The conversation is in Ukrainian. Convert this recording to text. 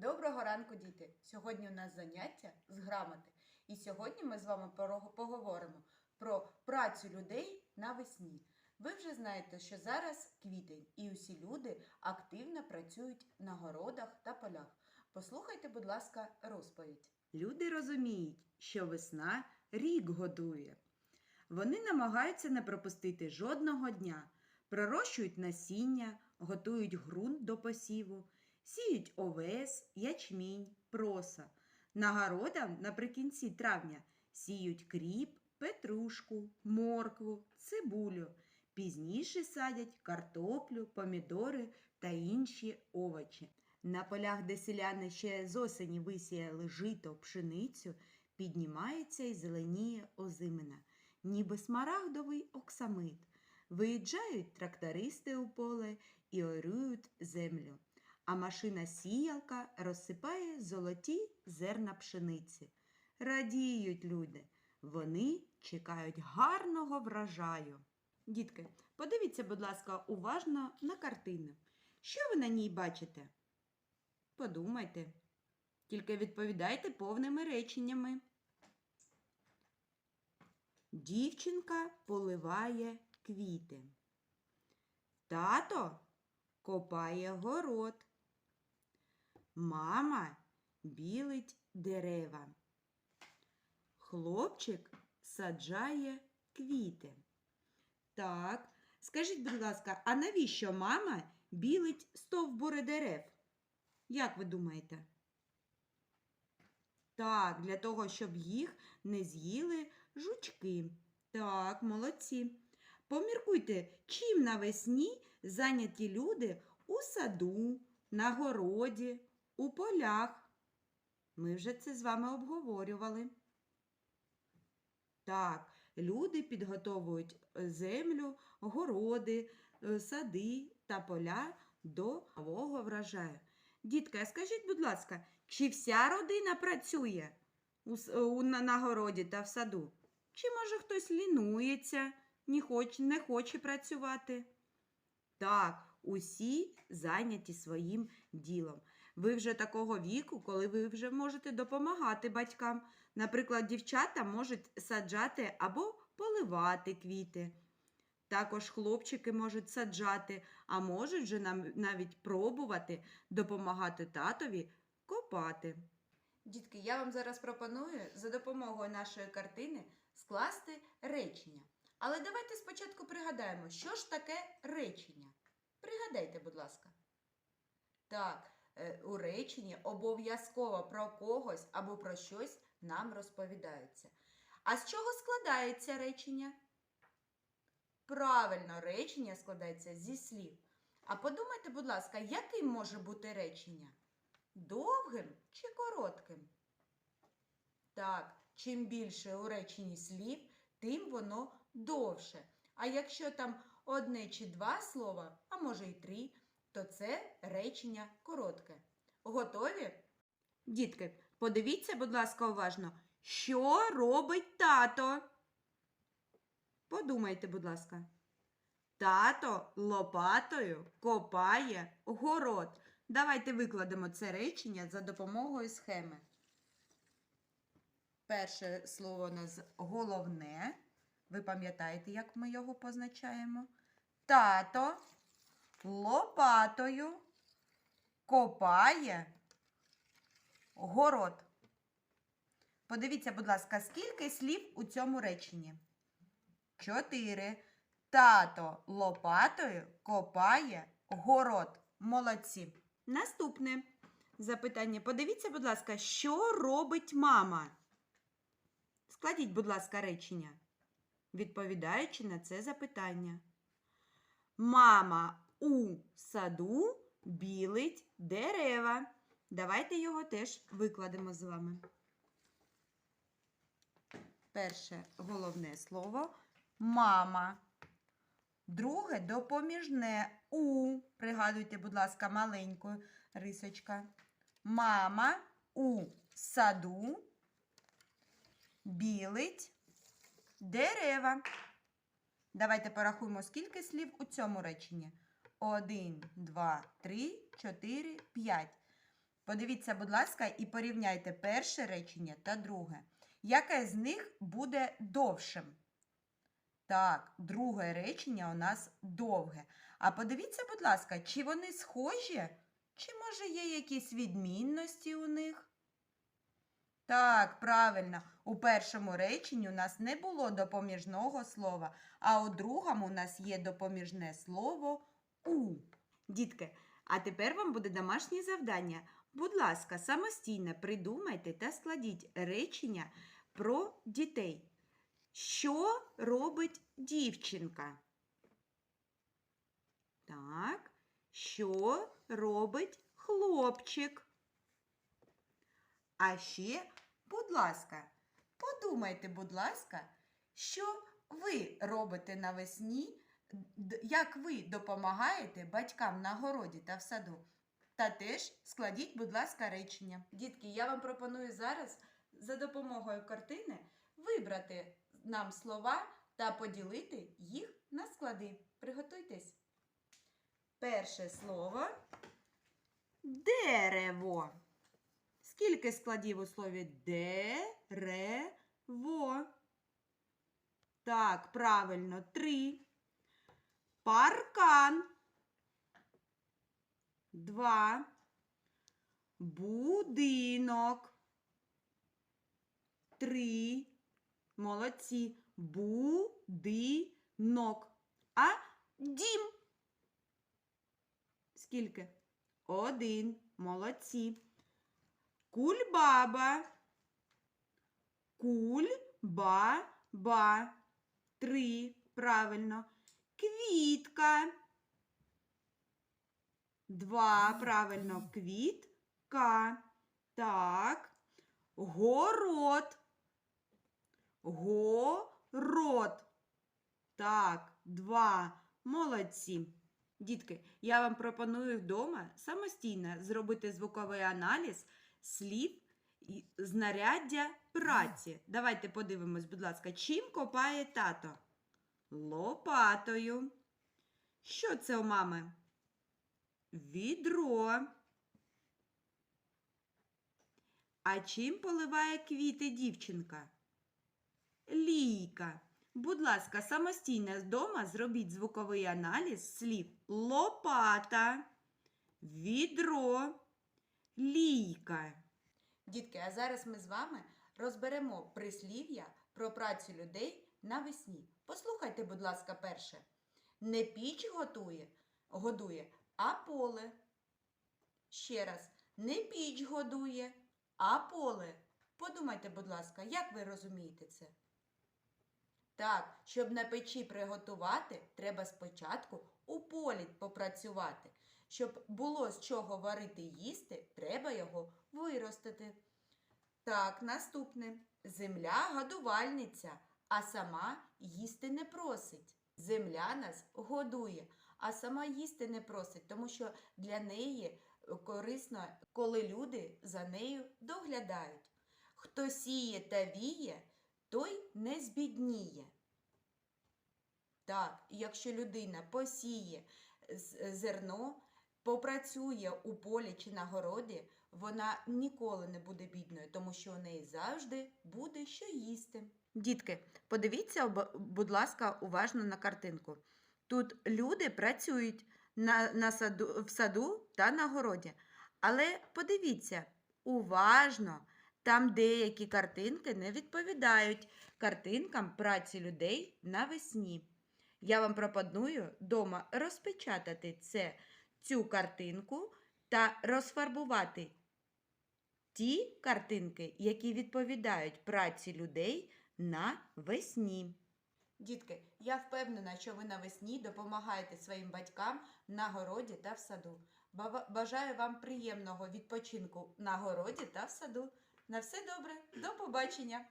Доброго ранку, діти! Сьогодні у нас заняття з грамоти. І сьогодні ми з вами поговоримо про працю людей навесні. Ви вже знаєте, що зараз квітень, і усі люди активно працюють на городах та полях. Послухайте, будь ласка, розповідь. Люди розуміють, що весна рік годує. Вони намагаються не пропустити жодного дня, пророщують насіння, готують ґрунт до посіву, сіють овес, ячмінь, проса. На городах наприкінці травня сіють кріп, петрушку, моркву, цибулю. Пізніше садять картоплю, помідори та інші овочі. На полях, де селяни ще з осені висіяли жито, пшеницю, піднімається і зеленіє озимина, ніби смарагдовий оксамит. Виїжджають трактористи у поле і орюють землю, а машина сіялка розсипає золоті зерна пшениці. Радіють люди, вони чекають гарного врожаю. Дітки, подивіться, будь ласка, уважно на картину. Що ви на ній бачите? Подумайте. Тільки відповідайте повними реченнями. Дівчинка поливає квіти. Тато копає город. Мама білить дерева. Хлопчик саджає квіти. Так, скажіть, будь ласка, а навіщо мама білить стовбури дерев? Як ви думаєте? Так, для того, щоб їх не з'їли жучки. Так, молодці. Поміркуйте, чим навесні зайняті люди у саду, на городі, у полях. Ми вже це з вами обговорювали. Так, люди підготовують е, землю, городи, е, сади та поля до нового врожаю. Дітка, скажіть, будь ласка, чи вся родина працює на, городі та в саду? Чи може хтось лінується, не хоче працювати? Так, усі зайняті своїм ділом. Ви вже такого віку, коли ви вже можете допомагати батькам. Наприклад, дівчата можуть саджати або поливати квіти. Також хлопчики можуть саджати, а можуть вже навіть пробувати допомагати татові копати. Дітки, я вам зараз пропоную за допомогою нашої картини скласти речення. Але давайте спочатку пригадаємо, що ж таке речення. Пригадайте, будь ласка. Так, у реченні обов'язково про когось або про щось нам розповідається. А з чого складається речення? Правильно, речення складається зі слів. А подумайте, будь ласка, яким може бути речення? Довгим чи коротким? Так, чим більше у реченні слів, тим воно довше. А якщо там одне чи два слова, а може й три, то це речення коротке. Готові? Дітки, подивіться, будь ласка, уважно, що робить тато? Подумайте, будь ласка. Тато лопатою копає город. Давайте викладемо це речення за допомогою схеми. Перше слово у нас головне. Ви пам'ятаєте, як ми його позначаємо? Тато лопатою копає город. Подивіться, будь ласка, скільки слів у цьому реченні? Чотири. Тато лопатою копає город. Молодці. Наступне запитання. Подивіться, будь ласка, що робить мама? Складіть, будь ласка, речення, відповідаючи на це запитання. Мама у саду білить дерева. Давайте його теж викладемо з вами. Перше головне слово мама. Друге допоміжне у. Пригадуйте, будь ласка, маленьку рисочка. Мама у саду білить дерева. Давайте порахуємо, скільки слів у цьому реченні. Один, два, три, чотири, п'ять. Подивіться, будь ласка, і порівняйте перше речення та друге. Яке з них буде довшим? Так, друге речення у нас довге. А подивіться, будь ласка, чи вони схожі, чи може є якісь відмінності у них? Так, правильно, у першому реченні у нас не було допоміжного слова, а у другому у нас є допоміжне слово у. Дітки, а тепер вам буде домашнє завдання. Будь ласка, самостійно придумайте та складіть речення про дітей. Що робить дівчинка? Так, що робить хлопчик? А ще, будь ласка, подумайте, будь ласка, що ви робите навесні, як ви допомагаєте батькам на городі та в саду. Та теж складіть, будь ласка, речення. Дітки, я вам пропоную зараз за допомогою картини вибрати нам слова та поділити їх на склади. Приготуйтесь. Перше слово дерево. Скільки складів у слові дерево? Так, правильно, три. Паркан. Два. Будинок. Три. Молодці. Будинок. А дім. Скільки? Один. Молодці. Кульбаба. Куль-ба-ба. Три. Правильно. Квітка. Два. Правильно. Квітка. Так. Город. Город. Так, два. Молодці. Дітки, я вам пропоную вдома самостійно зробити звуковий аналіз слів і знаряддя праці. Давайте подивимось, будь ласка, чим копає тато? Лопатою. Що це у мами? Відро. А чим поливає квіти дівчинка? Лійка. Будь ласка, самостійно з зробіть звуковий аналіз слів лопата, відро, лійка. Дітки, а зараз ми з вами розберемо прислів'я про працю людей навесні. Послухайте, будь ласка, перше. Не піч готує, годує, а поле. Ще раз, не піч годує, а поле. Подумайте, будь ласка, як ви розумієте це? Так, щоб на печі приготувати, треба спочатку у полі попрацювати. Щоб було з чого варити їсти, треба його виростити. Так, наступне. Земля годувальниця, а сама їсти не просить. Земля нас годує, а сама їсти не просить, тому що для неї корисно, коли люди за нею доглядають. Хто сіє та віє, той не збідніє. Так, якщо людина посіє зерно, попрацює у полі чи на городі, вона ніколи не буде бідною, тому що у неї завжди буде що їсти. Дітки, подивіться, будь ласка, уважно на картинку. Тут люди працюють на, на саду, в саду та на городі. Але подивіться, уважно, там деякі картинки не відповідають картинкам праці людей навесні. Я вам пропоную вдома розпечатати це, цю картинку та розфарбувати ті картинки, які відповідають праці людей навесні. Дітки, я впевнена, що ви навесні допомагаєте своїм батькам на городі та в саду. Бажаю вам приємного відпочинку на городі та в саду. На все добре, до побачення!